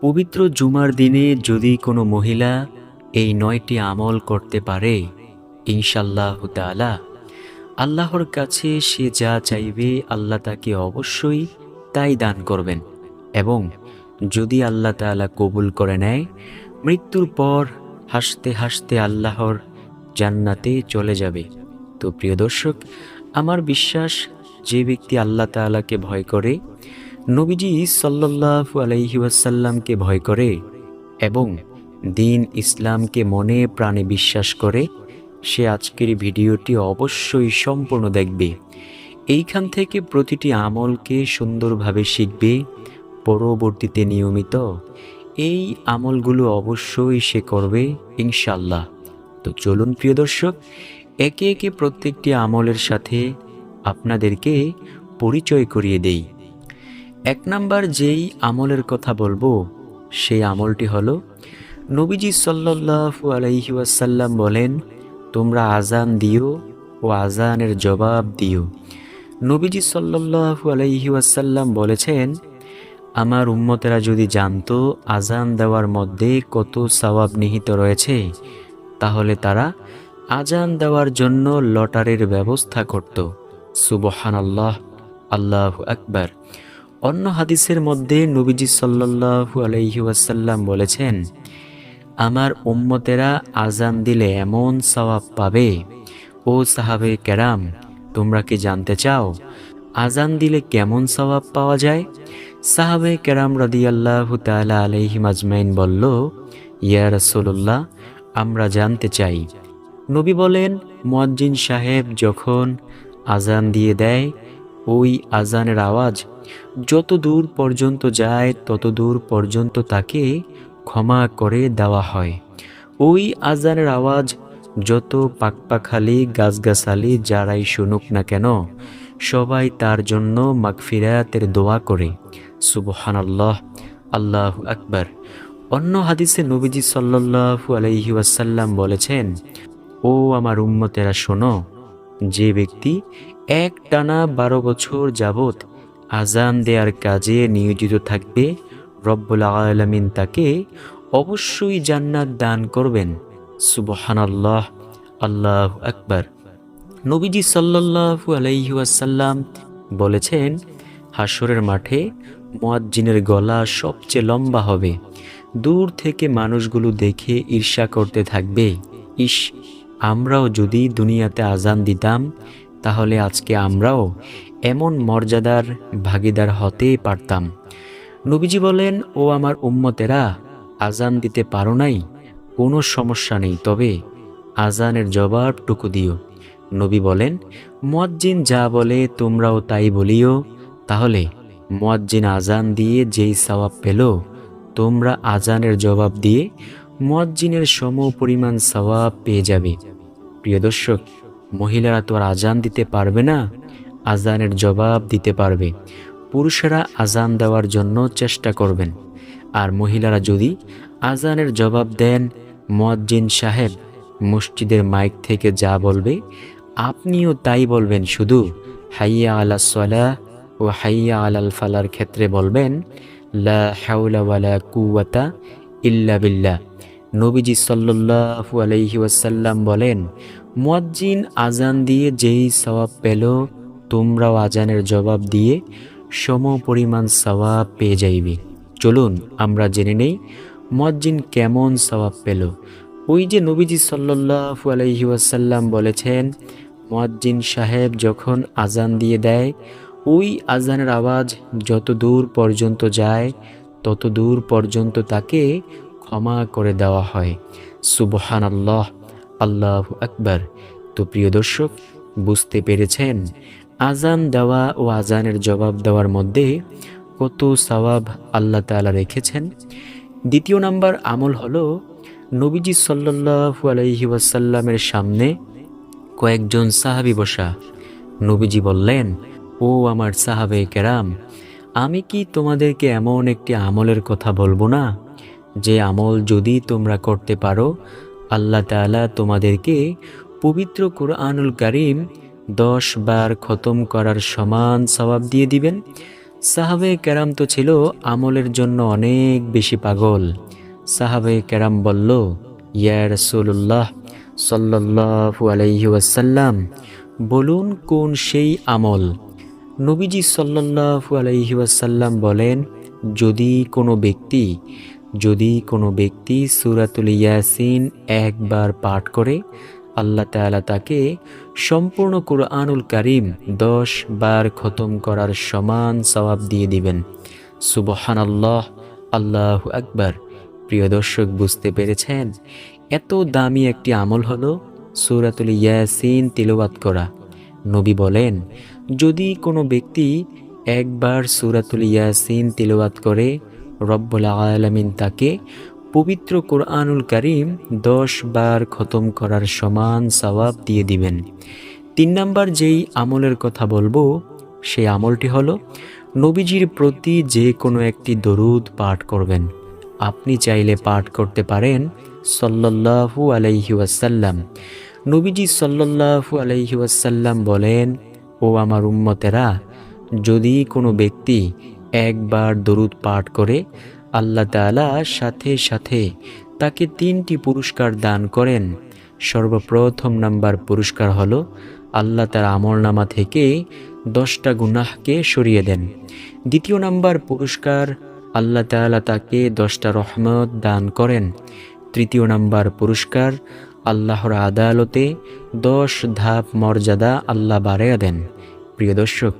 পবিত্র জুমার দিনে যদি কোনো মহিলা এই নয়টি আমল করতে পারে ইনশাল্লাহ তাআলা, আল্লাহর কাছে সে যা চাইবে আল্লাহ তাকে অবশ্যই তাই দান করবেন। এবং যদি আল্লাহ তাআলা কবুল করে নেয়, মৃত্যুর পর হাসতে হাসতে আল্লাহর জান্নাতে চলে যাবে। তো প্রিয় দর্শক, আমার বিশ্বাস যে ব্যক্তি আল্লাহ তাআলাকে ভয় করে নবীজি সাল্লাল্লাহু আলাইহি ওয়াসাল্লামকে ভয় করে এবং দিন ইসলামকে মনে প্রাণে বিশ্বাস করে। সে আজকের ভিডিওটি অবশ্যই সম্পূর্ণ দেখবে। এইখান থেকে প্রতিটি আমলকে সুন্দরভাবে শিখবে। পরবর্তীতে নিয়মিত এই আমলগুলো অবশ্যই সে করবে ইনশাল্লাহ তো চলুন প্রিয় দর্শক, একে একে প্রত্যেকটি আমলের সাথে আপনাদেরকে পরিচয় করিয়ে দেই। এক নাম্বার যেই আমলের কথা বলব, সেই আমলটি হলো, নবীজি সাল্লাল্লাহু আলাইহি ওয়াসাল্লাম বলেন, তোমরা আজান দিও ও আজানের জবাব দিও। নবীজি সাল্লাল্লাহু আলাইহি ওয়াসাল্লাম বলেছেন, আমার উম্মতেরা যদি জানতো আজান দেওয়ার মধ্যে কত সওয়াব নিহিত রয়েছে, তাহলে তারা আজান দেওয়ার জন্য লটারির ব্যবস্থা করত। সুবহান আল্লাহ আল্লাহ আকবার। অন্য হাদিসের মধ্যে নবীজি সাল্লাল্লাহু আলাইহি ওয়াসাল্লাম বলেছেন, আমার উম্মতেরা আজান দিলে এমন সওয়াব পাবে, ও সাহাবে কেরাম, তোমরা কি জানতে চাও আজান দিলে কেমন সওয়াব পাওয়া যায়? সাহাবে কেরাম রাদিয়াল্লাহু তাআলা আলাইহি মাজমাইন বলল, ইয়া রাসূলুল্লাহ, আমরা জানতে চাই। নবী বলেন, মুয়াজ্জিন সাহেব যখন আজান দিয়ে দেয় ওই আজানের আওয়াজ। যত দূর পর্যন্ত যায়, তত দূর পর্যন্ত তাকে ক্ষমা করে দেওয়া হয়। ওই আজানের আওয়াজ যত পাকপাখালি, গাছগাছালি যারাই শুনুক না কেন, সবাই তার জন্য মাগফিরাতের দোয়া করে। সুবহানাল্লাহ, আল্লাহ আকবার। অন্য হাদিসে নবীজি সাল্লাল্লাহু আলাইহি ওয়াসাল্লাম বলেছেন, ও আমার উম্মতেরা শোনো, যে ব্যক্তি এক টানা বারো বছর যাবত আজান দেয়ার কাজে নিয়োজিত থাকবে রব্বুল আলমিন তাকে অবশ্যই জান্নাত দান করবেন। সুবহানাল্লাহ, আল্লাহ আকবার। নবীজি সাল্লাল্লাহু আলাইহি ওয়াসাল্লাম বলেছেন হাসরের মাঠে মুয়াজ্জিনের গলা সবচেয়ে লম্বা হবে। দূর থেকে মানুষগুলো দেখে ঈর্ষা করতে থাকবে। ইস আমরাও যদি দুনিয়াতে আজান দিতাম তাহলে আজকে আমরাও এমন মর্যাদার ভাগিদার হতে পারতাম। নবীজি বলেন, ও আমার উম্মতেরা আজান দিতে পারো নাই, কোনো সমস্যা নেই, তবে আজানের জবাবটুকু দিও। নবী বলেন, মুয়াজ্জিন যা বলে তোমরাও তাই বলিও, তাহলে মুয়াজ্জিন আজান দিয়ে যেই সওয়াব পেল, তোমরা আজানের জবাব দিয়ে মুয়াজ্জিনের সম পরিমাণ সওয়াব পেয়ে যাবে। প্রিয় দর্শক মহিলারা তো আর আজান দিতে পারবে না, আজানের জবাব দিতে পারবে। পুরুষেরা আজান দেওয়ার জন্য চেষ্টা করবেন। আর মহিলারা যদি আজানের জবাব দেন, মুয়াজ্জিন সাহেব মসজিদের মাইক থেকে যা বলবে, আপনিও তাই বলবেন শুধু, হাইয়া আলা সলা ও হাইয়া আলাল ফালার ক্ষেত্রে বলবেন, লা হাউলা ওয়ালা কুওয়াতা ইল্লা বিল্লাহ। নবীজি সাল্লাল্লাহু আলাইহি ওয়াসাল্লাম বলেন, মুয়াজ্জিন আজান দিয়ে যেই সওয়াব পেল, তোমরাও আজানের জবাব দিয়ে সম পরিমাণ সওয়াব পেয়ে যাইবে। চলুন, আমরা জেনে নেই মুয়াজ্জিন কেমন সওয়াব পেল। ওই যে নবীজি সাল্লাল্লাহু আলাইহি ওয়াসাল্লাম বলেছেন, মুয়াজ্জিন সাহেব যখন আজান দিয়ে দেয়, ওই আজানের আওয়াজ যত দূর পর্যন্ত যায় তত দূর পর্যন্ত তাকে ক্ষমা করে দেওয়া হয়। সুবহান আল্লাহ আল্লাহ আকবার। তো প্রিয় দর্শক, বুঝতে পেরেছেন? আজান দেওয়া ও আজানের জবাব দেওয়ার মধ্যে কত সওয়াব আল্লাহ তাআলা রেখেছেন? দ্বিতীয় নাম্বার আমল হলো, নবীজি সাল্লাল্লাহু আলাইহি ওয়াসাল্লামের সামনে কয়েকজন সাহাবী বসা। নবীজি বললেন, ও আমার সাহাবে কেরাম, আমি কি তোমাদেরকে এমন একটি আমলের কথা বলব না? যে আমল যদি তোমরা করতে পারো, আল্লাহ তাআলা তোমাদেরকে পবিত্র কোরআনুল কারিম দশ বার খতম করার সমান সওয়াব দিয়ে দিবেন। সাহাবে ক্যারাম তো ছিল আমলের জন্য অনেক বেশি পাগল। সাহাবে ক্যারাম বলল, ইয়া রসুল্লাহ সাল্লাহু আলাইহি ওয়াসাল্লাম, বলুন কোন সেই আমল? নবীজি সাল্লাহু আলাইহি ওয়াসাল্লাম বলেন, যদি কোনো ব্যক্তি যদি কোনো ব্যক্তি সুরাতুল ইয়াসিন একবার পাঠ করে, আল্লাহ তাআলা তাকে সম্পূর্ণ কোরআনুল কারিম দশ বার খতম করার সমান সওয়াব দিয়ে দিবেন। সুবহান আল্লাহ আল্লাহ আকবার। প্রিয় দর্শক, বুঝতে পেরেছেন? এত দামি একটি আমল হলো সুরাতুল ইয়াসিন তিলওয়াত করা। নবী বলেন, যদি কোনো ব্যক্তি একবার সুরাতুল ইয়াসিন তিলওয়াত করে রব্বুল আলামিন তাকে পবিত্র কোরআনুল কারিম দশ বার খতম করার সমান সওয়াব দিয়ে দিবেন। তিন নাম্বার যেই আমলের কথা বলব, সেই আমলটি হলো নবীজির প্রতি যে কোনো একটি দরুদ পাঠ করবেন। আপনি চাইলে পাঠ করতে পারেন সল্লাল্লাহু আলাইহি ওয়াসাল্লাম। নবীজি সল্লাল্লাহু আলাইহি ওয়াসাল্লাম বলেন, ও আমার উম্মতেরা, যদি কোনো ব্যক্তি একবার দরুদ পাঠ করে আল্লাহ তাআলা সাথে সাথে তাকে তিনটি পুরস্কার দান করেন। সর্বপ্রথম নাম্বার পুরস্কার হলো আল্লাহ তার আমলনামা থেকে দশটা গুনাহকে সরিয়ে দেন। দ্বিতীয় নাম্বার পুরস্কার আল্লাহ তাআলা তাকে দশটা রহমত দান করেন। তৃতীয় নাম্বার পুরস্কার আল্লাহর আদালতে দশ ধাপ মর্যাদা আল্লাহ বাড়াইয়া দেন। প্রিয় দর্শক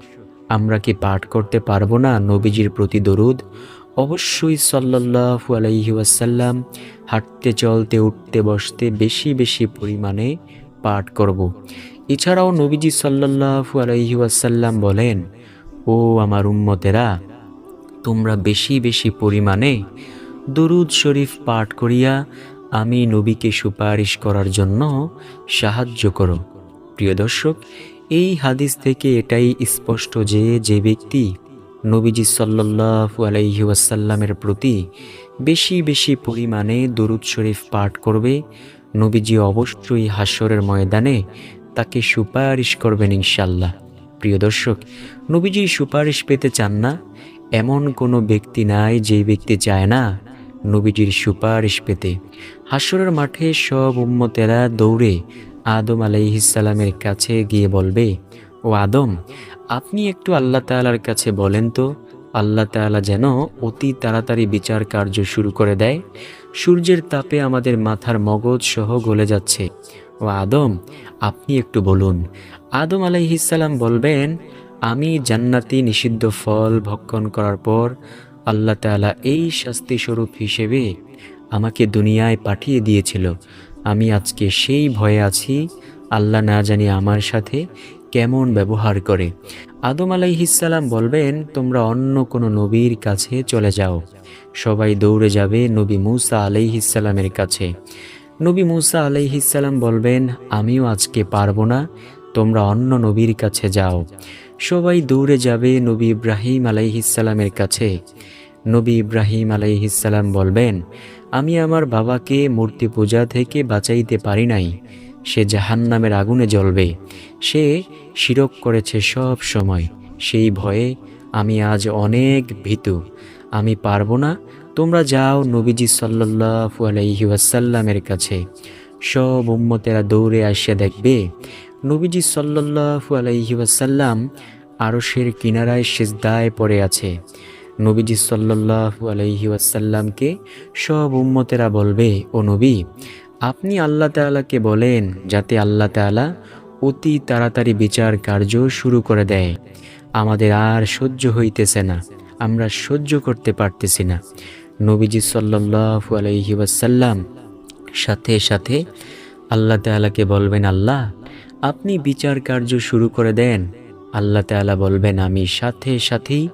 আমরা কি পাঠ করতে পারব না? নবীজির প্রতি দরুদ। অবশ্যই সাল্লাল্লাহু আলাইহি ওয়াসাল্লাম হাঁটতে, চলতে, উঠতে, বসতে বেশি বেশি পরিমাণে পাঠ করব। এছাড়াও নবীজি সাল্লাল্লাহু আলাইহি ওয়াসাল্লাম বলেন, ও আমার উম্মতেরা, তোমরা বেশি বেশি পরিমাণে দরুদ শরীফ পাঠ করিয়া আমি নবীকে সুপারিশ করার জন্য সাহায্য করো। প্রিয় দর্শক এই হাদিস থেকে এটাই স্পষ্ট যে যে ব্যক্তি নবীজি সাল্লাল্লাহু আলাইহি ওয়াসাল্লামের প্রতি বেশি বেশি পরিমাণে দরুদ শরীফ পাঠ করবে, নবীজি অবশ্যই হাস্যরের ময়দানে তাকে সুপারিশ করবেন ইনশাল্লাহ প্রিয় দর্শক নবীজির সুপারিশ পেতে চান না, এমন কোনো ব্যক্তি নাই যে ব্যক্তি চায় না নবীজির সুপারিশ পেতে। হাসরের মাঠে সব উম্মতেরা দৌড়ে আদম আলাইহিসালামের কাছে গিয়ে বলবে, ও আদম, আপনি একটু আল্লাহ তাআলার কাছে বলেন তো, আল্লাহ তাআলা যেন অতি তাড়াতাড়ি বিচার কার্য শুরু করে দেয়। সূর্যের তাপে আমাদের মাথার মগজ সহ গলে যাচ্ছে। ও আদম, আপনি একটু বলুন। আদম আলাইহিসাল্লাম বলবেন, আমি জান্নাতি নিষিদ্ধ ফল ভক্ষণ করার পর আল্লাহ তাআলা এই শাস্তিস্বরূপ হিসেবে আমাকে দুনিয়ায় পাঠিয়ে দিয়েছিল। আমি আজকে সেই ভয়ে আছি, আল্লাহ না জানি আমার সাথে কেমন ব্যবহার করে। আদম আলাইহিসাল্লাম বলবেন, তোমরা অন্য কোনো নবীর কাছে চলে যাও। সবাই দৌড়ে যাবে নবী মুসা আলাইহিসাল্লামের কাছে। নবী মুসা আলাইহিসাল্লাম বলবেন, আমিও আজকে পারব না, তোমরা অন্য নবীর কাছে যাও। সবাই দৌড়ে যাবে নবী ইব্রাহিম আলাইহিসাল্লামের কাছে। নবী ইব্রাহিম আলাইহিসাল্লাম বলবেন আমি আমার বাবাকে মূর্তি পূজা থেকে বাঁচাইতে পারি নাই। সে জাহান্নামের আগুনে জ্বলবে। সে শিরক করেছে সব সময়। সেই ভয়ে আমি আজ অনেক ভীতু। আমি পারব না। তোমরা যাও নবীজি সাল্লাল্লাহু আলাইহি ওয়াসাল্লামের কাছে। সব উম্মতেরা দৌড়ে আসিয়া দেখবে, নবীজি সাল্লাল্লাহু আলাইহি ওয়াসাল্লাম আরশের কিনারায় সেজদায় পড়ে আছে। নবীজি সাল্লাল্লাহু আলাইহি ওয়াসাল্লামকে, সব উম্মতেরা বলবে, ও নবী, আপনি আল্লাহ তাআলাকে বলেন, যাতে আল্লাহ তাআলা অতি তাড়াতাড়ি বিচার কার্য শুরু করে দেয়। আমাদের আর সহ্য হইতেছে না, আমরা সহ্য করতে পারতেছি না। নবীজি সাল্লাল্লাহু আলাইহি ওয়াসাল্লাম সাথে সাথে আল্লাহ তাআলাকে বলবেন, আল্লাহ, আপনি বিচার কার্য শুরু করে দেন। আল্লাহ তাআলা বলবেন, আমি সাথে সাথেই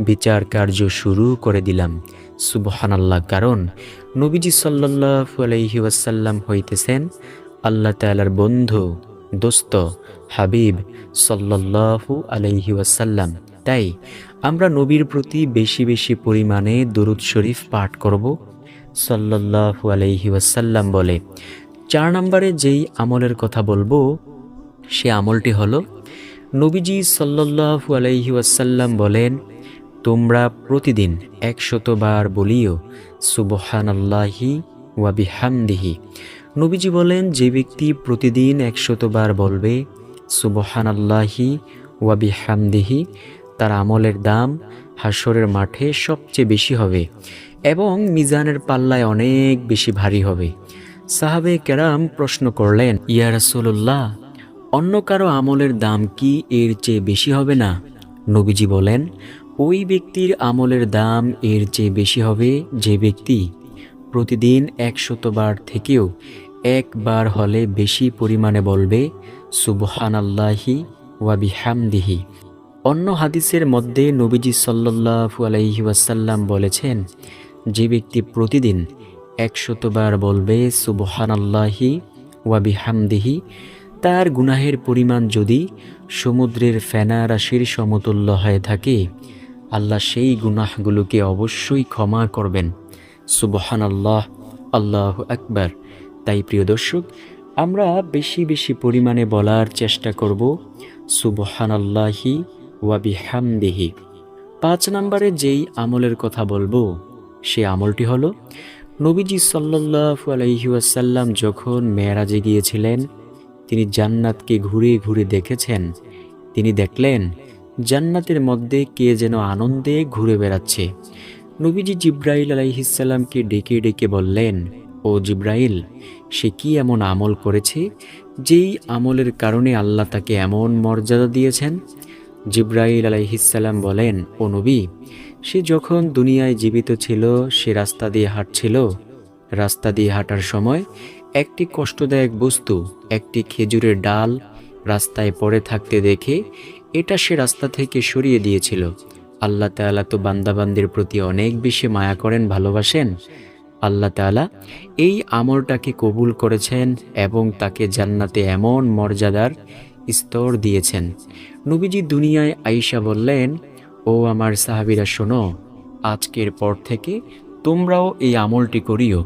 বিচার কার্য শুরু করে দিলাম। সুবহান আল্লাহ কারণ নবীজি সাল্লাল্লাহু আলাইহি ওয়াসাল্লাম হইতেছেন আল্লাহ তাআলার বন্ধু, দোস্ত, হাবিব সাল্লাল্লাহু আলাইহি ওয়াসাল্লাম। তাই আমরা নবীর প্রতি বেশি বেশি পরিমাণে দরুদ শরীফ পাঠ করব। সাল্লাল্লাহু আলাইহি ওয়াসাল্লাম বলে, চার নম্বরে যেই আমলের কথা বলব, সে আমলটি হলো, নবীজি সাল্লাল্লাহু আলাইহি ওয়াসাল্লাম বলেন তোমরা প্রতিদিন একশতবার বলিও, সুবহানাল্লাহি ওয়া বিহামদিহি। নবীজি বলেন, যে ব্যক্তি প্রতিদিন একশতবার বলবে, সুবহানাল্লাহি ওয়া বিহামদিহি, তার আমলের দাম হাসরের মাঠে সবচেয়ে বেশি হবে এবং মিজানের পাল্লায় অনেক বেশি ভারী হবে। সাহাবে কেরাম প্রশ্ন করলেন, ইয়া রাসূলুল্লাহ, অন্য কারও আমলের দাম কি এর চেয়ে বেশি হবে না? নবীজি বলেন ওই ব্যক্তির আমলের দাম এর চেয়ে বেশি হবে যে ব্যক্তি প্রতিদিন একশতবার থেকেও একবার হলে বেশি পরিমাণে বলবে, সুবহানাল্লাহি ওয়া বিহামদিহি। অন্য হাদিসের মধ্যে নবীজি সাল্লাল্লাহু আলাইহি ওয়াসাল্লাম বলেছেন, যে ব্যক্তি প্রতিদিন একশতবার বলবে, সুবহানাল্লাহি ওয়া বিহামদিহি, তার গুনাহের পরিমাণ যদি সমুদ্রের ফেনা রাশির সমতুল্য হয়ে থাকে আল্লাহ সেই গুনাহগুলোকে অবশ্যই ক্ষমা করবেন। সুবহান আল্লাহ আল্লাহ আকবার। তাই প্রিয় দর্শক, আমরা বেশি বেশি পরিমাণে বলার চেষ্টা করব সুবহান আল্লাহি ওয়াবি হামদিহি পাঁচ নম্বরে যেই আমলের কথা বলব, সে আমলটি হলো, নবীজি সাল্লাল্লাহু আলাইহি ওয়াসাল্লাম যখন মেয়েরাজে গিয়েছিলেন, তিনি জান্নাতকে ঘুরে ঘুরে দেখেছেন। তিনি দেখলেন জান্নাতের মধ্যে কে যেন আনন্দে ঘুরে বেড়াচ্ছে। নবীজি জিব্রাইল আলাইহিসাল্লামকে ডেকে ডেকে বললেন, ও জিব্রাইল, সে কি এমন আমল করেছে যেই আমলের কারণে আল্লাহ তাকে এমন মর্যাদা দিয়েছেন? জিব্রাইল আলাইহিসাল্লাম বলেন, ও নবী, সে যখন দুনিয়ায় জীবিত ছিল, সে রাস্তা দিয়ে হাঁটছিল। রাস্তা দিয়ে হাঁটার সময় একটি কষ্টদায়ক বস্তু, একটি খেজুরের ডাল রাস্তায় পড়ে থাকতে দেখে এটা সে রাস্তা থেকে সরিয়ে দিয়েছিল। আল্লাহ তাআলা তো বান্দাবান্দির প্রতি অনেক বেশি মায়া করেন, ভালোবাসেন। আল্লাহ তাআলা এই আমলটাকে কবুল করেছেন এবং তাকে জান্নাতে এমন মর্যাদার স্তর দিয়েছেন। নবীজি দুনিয়ায় আইসা বললেন, ও আমার সাহাবিরা, শোনো, আজকের পর থেকে তোমরাও এই আমলটি করিও।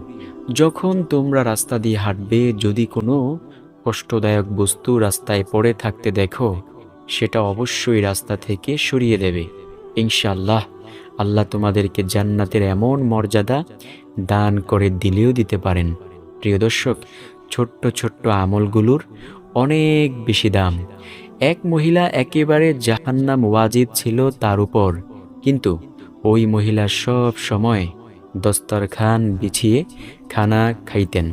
যখন তোমরা রাস্তা দিয়ে হাঁটবে, যদি কোনো কষ্টদায়ক বস্তু রাস্তায় পড়ে থাকতে দেখো, সেটা অবশ্যই রাস্তা থেকে সরিয়ে দেবে। ইনশাল্লাহ আল্লাহ তোমাদেরকে জান্নাতের এমন মর্যাদা দান করে দিলেও দিতে পারেন। প্রিয় দর্শক, ছোট্ট ছোট্ট আমলগুলোর অনেক বেশি দাম। এক মহিলা একেবারে জাহান্নাম ওয়াজিদ ছিল তার উপর, কিন্তু ওই মহিলা সব সময় দস্তরখান বিছিয়ে খানা খাইতেন।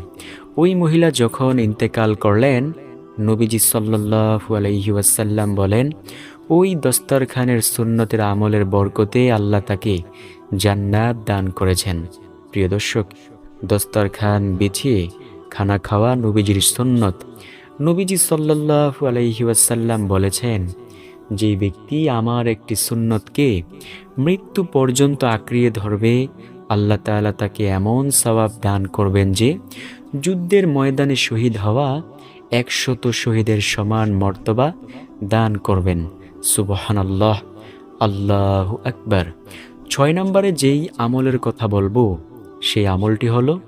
ওই মহিলা যখন ইন্তেকাল করলেন, নবীজি সাল্লাল্লাহু আলাইহি ওয়াসাল্লাম বলেন, ওই দস্তরখানের সুন্নতের আমলের বরকতে আল্লাহ তাকে জান্নাত দান করেছেন। প্রিয় দর্শক, দস্তরখান বিছিয়ে খানা খাওয়া নবীজির সুন্নত। নবীজি সাল্লাল্লাহু আলাইহি ওয়াসাল্লাম বলেছেন, যে ব্যক্তি আমার একটি সুন্নতকে মৃত্যু পর্যন্ত আঁকড়িয়ে ধরবে, আল্লাহ তাআলা তাকে এমন সওয়াব দান করবেন যে যুদ্ধের ময়দানে শহীদ হওয়া একশত শহীদের সমান মর্তবা দান করবেন। সুবহানাল্লাহ। আল্লাহ আকবার। ছয় নম্বরে যেই আমলের কথা বলব, সেই আমলটি হলো,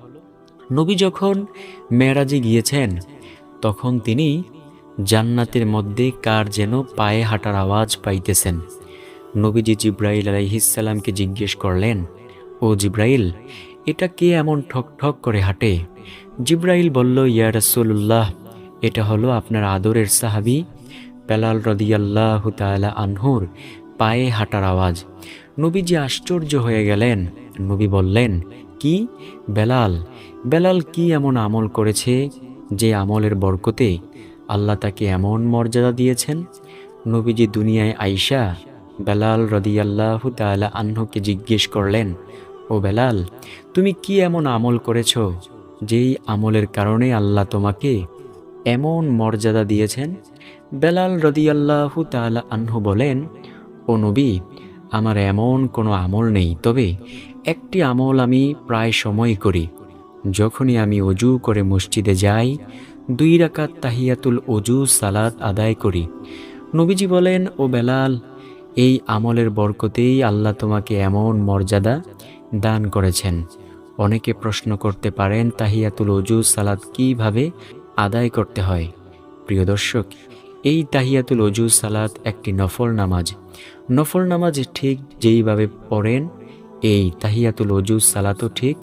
নবী যখন মেরাজে গিয়েছেন, তখন তিনি জান্নাতের মধ্যে কার যেন পায়ে হাঁটার আওয়াজ পাইতেছেন। নবীজি জিব্রাইল আলাইহিসাল্লামকে জিজ্ঞেস করলেন, ও জিব্রাইল এটা কে এমন ঠক ঠক করে হাঁটে? জিব্রাইল বলল, ইয়া রাসূলুল্লাহ, এটা হলো আপনার আদরের সাহাবি বেলাল রদিয়াল্লাহ তাআলা আনহুর পায়ে হাঁটার আওয়াজ। নবীজি আশ্চর্য হয়ে গেলেন। নবী বললেন, কি? বেলাল? বেলাল কি এমন আমল করেছে যে আমলের বরকতে আল্লাহ তাকে এমন মর্যাদা দিয়েছেন? নবীজি দুনিয়ায় আইসা বেলাল রদিয়াল্লাহ তাআলা আহ্নকে জিজ্ঞেস করলেন ও বেলাল, তুমি কি এমন আমল করেছ যেই আমলের কারণে আল্লাহ তোমাকে এমন মর্যাদা দিয়েছেন? বেলাল রদিয়াল্লাহ তালা আহ্ন বলেন, ও নবী, আমার এমন কোনো আমল নেই, তবে একটি আমল আমি প্রায় সময় করি। যখনই আমি অজু করে মসজিদে যাই, দুই রাকাত তাহিয়াতুল অজু সালাত আদায় করি। নবীজি বলেন, ও বেলাল, এই আমলের বরকতেই আল্লাহ তোমাকে এমন মর্যাদা দান করেছেন। অনেকে প্রশ্ন করতে পারেন, তাহিয়াতুল অজু সালাত কীভাবে আদায় করতে হয়? প্রিয় দর্শক, এই তাহিয়াতুল অজু সালাত একটি নফল নামাজ। নফল নামাজ ঠিক যেইভাবে পড়েন, এই তাহিয়াতুল অজু সালাতও ঠিক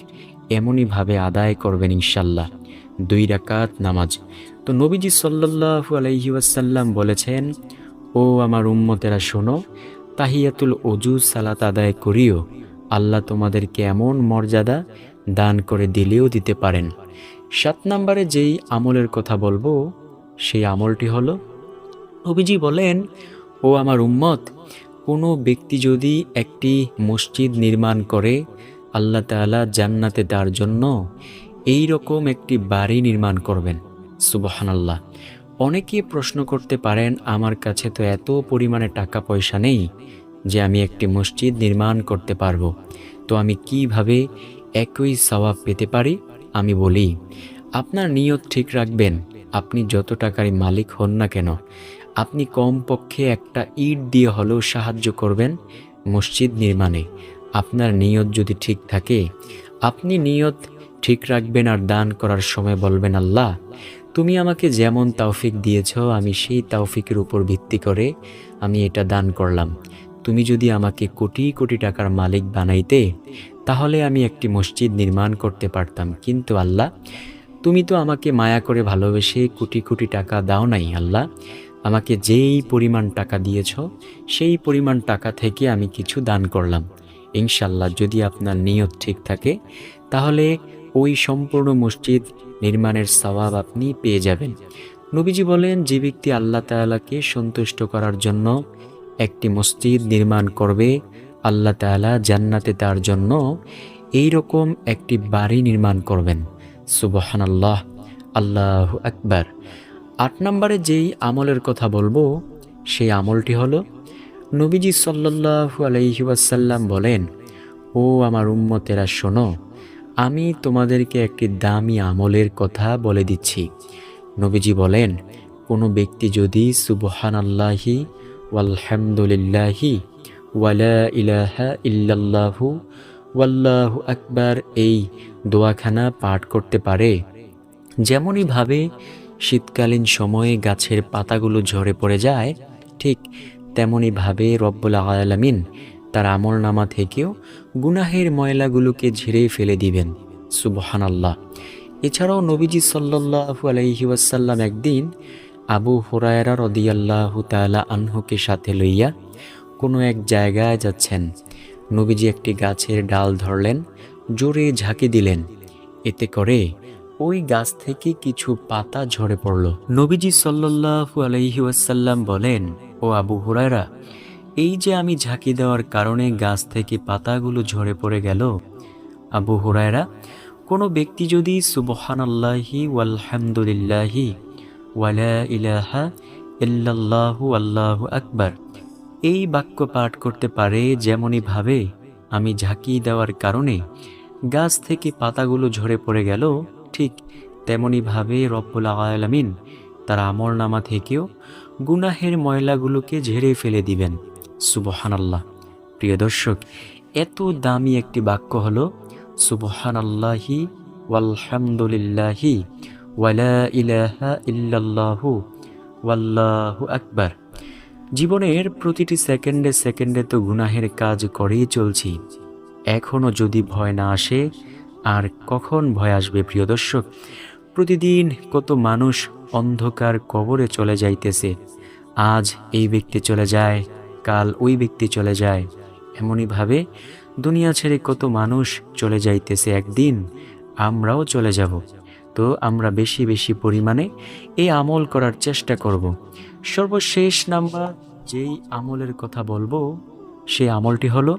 এমনইভাবে আদায় করবেন ইনশাল্লাহ দুই রাকাত নামাজ। তো নবীজি সাল্লাল্লাহু আলাইহি ওয়াসাল্লাম বলেছেন, ও আমার উম্মতেরা শোনো, তাহিয়াতুল অজু সালাত আদায় করিও। আল্লাহ তোমাদেরকে এমন মর্যাদা দান করে দিলেও দিতে পারেন। সাত নম্বরে যেই আমলের কথা বলব, সেই আমলটি হলো, নবীজি বলেন, ও আমার উম্মত, কোনো ব্যক্তি যদি একটি মসজিদ নির্মাণ করে, আল্লাহ তাআলা জান্নাতে তার জন্য এই রকম একটি বাড়ি নির্মাণ করবেন। সুবহানাল্লাহ। অনেকে প্রশ্ন করতে পারেন, আমার কাছে তো এত পরিমাণে টাকা পয়সা নেই যে আমি একটি মসজিদ নির্মাণ করতে পারব। তো আমি কীভাবে একই সওয়াব পেতে পারি? আমি বলি, আপনার নিয়ত ঠিক রাখবেন। আপনি যত টাকারই মালিক হন না কেন, আপনি কমপক্ষে একটা ইট দিয়ে হলেও সাহায্য করবেন মসজিদ নির্মাণে। আপনার নিয়ত যদি ঠিক থাকে, আপনি নিয়ত ঠিক রাখবেন আর দান করার সময় বলবেন, আল্লাহ, তুমি আমাকে যেমন তাওফিক দিয়েছ, আমি সেই তাওফিকের উপর ভিত্তি করে আমি এটা দান করলাম। তুমি যদি আমাকে কোটি কোটি টাকার মালিক বানাইতে, তাহলে আমি একটি মসজিদ নির্মাণ করতে পারতাম। কিন্তু আল্লাহ, তুমি তো আমাকে মায়া করে ভালোবেসে কোটি কোটি টাকা দাও নাই আল্লাহ। আমাকে যেই পরিমাণ টাকা দিয়েছ, সেই পরিমাণ টাকা থেকে আমি কিছু দান করলাম। ইনশাল্লাহ যদি আপনার নিয়ত ঠিক থাকে, তাহলে ওই সম্পূর্ণ মসজিদ নির্মাণের সওয়াব আপনি পেয়ে যাবেন। নবীজি বলেন, যে ব্যক্তি আল্লাহ তাআলাকে সন্তুষ্ট করার জন্য একটি মসজিদ নির্মাণ করবে, আল্লাহ তাআলা জান্নাতে তার জন্য এই রকম একটি বাড়ি নির্মাণ করবেন। সুবহান আল্লাহ আল্লাহ আকবার। আট নম্বরে যেই আমলের কথা বলব, সেই আমলটি হলো, নবীজি সাল্লাল্লাহু আলাইহি ওয়াসাল্লাম বলেন, ও আমার উম্মতেরা, শোনো, আমি তোমাদেরকে একটি দামি আমলের কথা বলে দিচ্ছি। নবীজি বলেন, কোনো ব্যক্তি যদি সুবহানাল্লাহি ওয়ালহামদুলিল্লাহি ওয়ালা ইলাহা ইল্লাল্লাহু ওয়াল্লাহু আকবার এই দোয়াখানা পাঠ করতে পারে। যেমনইভাবে শীতকালীন সময়ে গাছের পাতাগুলো ঝরে পড়ে যায়, ঠিক তেমনইভাবে রব্বুল আলামিন তার আমল নামা থেকেও গুনাহের ময়লাগুলোকে ঝেড়ে ফেলে দিবেন, সুবহানাল্লাহ। এছাড়াও নবীজি সাল্লাল্লাহু আলাইহি ওয়াসাল্লাম একদিন আবু হুরায়রা রদিয়াল্লাহু তাআলা আনহুকে সাথে লইয়া কোনো এক জায়গায় যাচ্ছেন। নবীজি একটি গাছের ডাল ধরলেন, জোরে ঝাঁকি দিলেন। এতে করে ওই গাছ থেকে কিছু পাতা ঝরে পড়ল। নবীজি আলাইহি ওয়াসাল্লাম বলেন, ও আবু হুরায়রা, এই যে আমি ঝাঁকি দেওয়ার কারণে গাছ থেকে পাতাগুলো ঝরে পড়ে গেল, আবু হুরায়রা, কোনো ব্যক্তি যদি সুবহানাল্লাহি ওয়ালহামদুলিল্লাহি ওয়ালা ইলাহা ইল্লাল্লাহু আল্লাহু আকবার। এই বাক্য পাঠ করতে পারে যেমনইভাবে আমি ঝাঁকি দেওয়ার কারণে, গাছ থেকে পাতাগুলো ঝরে পড়ে গেল, ঠিক তেমনইভাবে রব্বুল আলামিন তার আমল নামা থেকেও গুনাহের ময়লাগুলোকে ঝেড়ে ফেলে দিবেন। সুবহানাল্লাহ। প্রিয় দর্শক, এত দামি একটি বাক্য হলো, সুবহানাল্লাহি ওয়ালহামদুলিল্লাহি ওয়ালা ইলাহা ইল্লাল্লাহু, ওয়াল্লাহু আকবার। জীবনের প্রতিটি সেকেন্ডে সেকেন্ডে তো গুনাহের কাজ করেই চলছি। এখনও যদি ভয় না আসে, আর কখন ভয় আসবে প্রিয় দর্শক? প্রতিদিন কত মানুষ অন্ধকার কবরে চলে যাইতেছে। আজ এই ব্যক্তি চলে যায়, কাল ওই ব্যক্তি চলে যায়। এমনইভাবে দুনিয়া ছেড়ে কত মানুষ চলে যাইতেছে একদিন, আমরাও চলে যাব। তো আমরা বেশি বেশি পরিমাণে এই আমল করার চেষ্টা করব। সর্বশেষ নাম্বার যেই আমলের কথা বলব, সেই আমলটি হলো,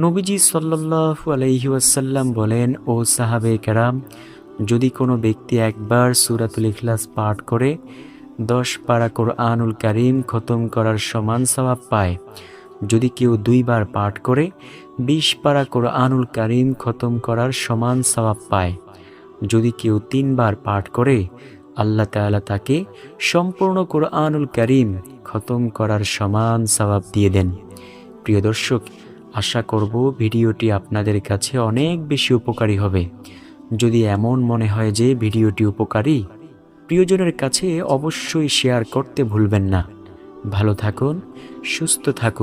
নবীজি সাল্লাল্লাহু আলাইহি ওয়াসাল্লাম বলেন, ও সাহাবে কেরাম, যদি কোনো ব্যক্তি একবার সুরাতুল ইখলাস পাঠ করে দশ পারা কোরআনুল কারীম খতম করার সমান স্বভাব পায়। যদি কেউ দুইবার পাঠ করে বিশ পারা কোরআনুল কারীম খতম করার সমান স্বভাব পায়। যদি কেউ তিনবার পাঠ করে, আল্লাহ তাআলা তাকে সম্পূর্ণ কোরআনুল কারীম খতম করার সমান সওয়াব দিয়ে দেন। প্রিয় দর্শক, আশা করব ভিডিওটি আপনাদের কাছে অনেক বেশি উপকারী হবে। যদি এমন মনে হয় যে ভিডিওটি উপকারী, প্রিয়জনের কাছে অবশ্যই শেয়ার করতে ভুলবেন না। ভালো থাকুন, সুস্থ থাকুন।